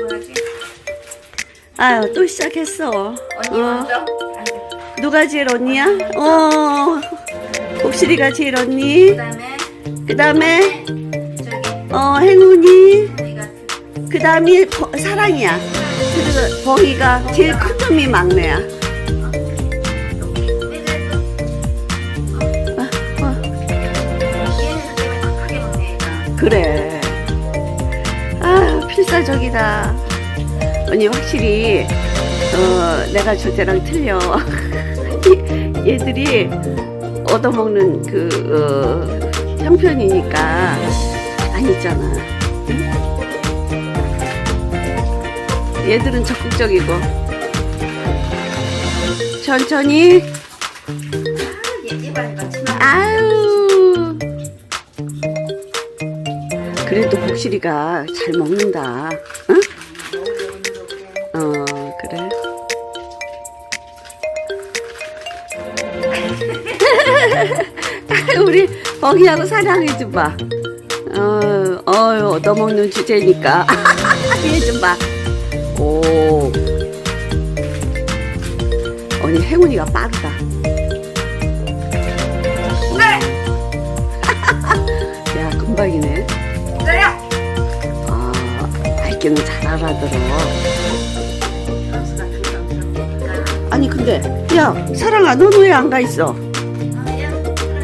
뭐하지? 아유 또 시작했어. 언니 어, 먼저? 누가 제일 언니야? 어 복실이가 제일 언니. 그 다음에 그 다음에 저기 어 행운이. 언니가 그 다음이 사랑이야. 그리고 벙이가 제일 큰 놈이 막내야. 어, 어, 얘는 때문에 착하게 먹네 얘가 그래. 아 필사적이다. 언니 확실히 어, 내가 줄 때랑 틀려. 얘들이 얻어먹는 그 어, 형편이니까 아니잖아. 응? 얘들은 적극적이고 천천히 치마 아유 그래도 복실이가 잘 먹는다. 응? 어 그래. 우리 뻥이하고 사랑해 줘봐 어, 어유 얻어먹는 주제니까. 해줘봐 오. 언니 행운이가 빠르다 알기는 잘 알아들어. 아니 근데 야 사랑아 너는 왜 안 가 있어?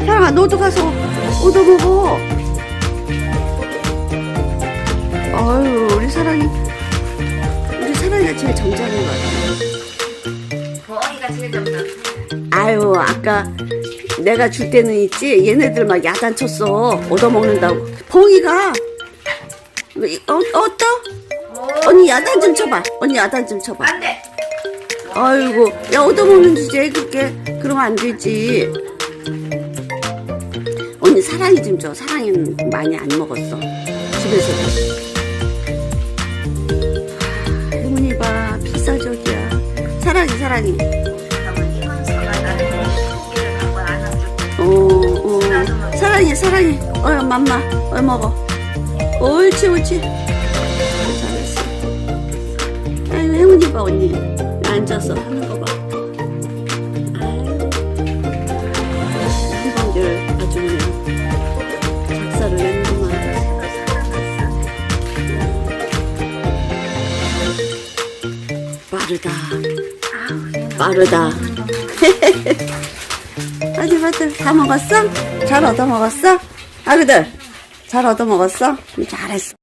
사랑아 너도 가서 얻어 먹어 아유 우리 사랑이 우리 사랑이가 제일 정장인 것 같아. 거기가 제일 점점 아유 아까 내가 줄 때는 있지? 얘네들 막 야단 쳤어. 얻어먹는다고. 벙이가. 어, 어떠? 언니 야단 좀 쳐봐. 언니 야단 좀 쳐봐. 안 돼. 아이고 야 얻어먹는 주제에 그렇게. 그러면 안 되지. 언니 사랑이 좀 줘. 사랑이는 많이 안 먹었어. 집에서도 하, 행운이 봐 필사적이야. 사랑이 사랑이 어, 어. 사랑이 사랑이 어여 맘마 어 먹어. 옳지 옳지 봐 언니. 앉아서 하는 거 봐. 한번들 아주 그냥 작사를 했구만. 빠르다. 빠르다. 아들 아들 다. 먹었어? 잘 얻어 먹었어? 아그들 잘 얻어 먹었어? 잘했어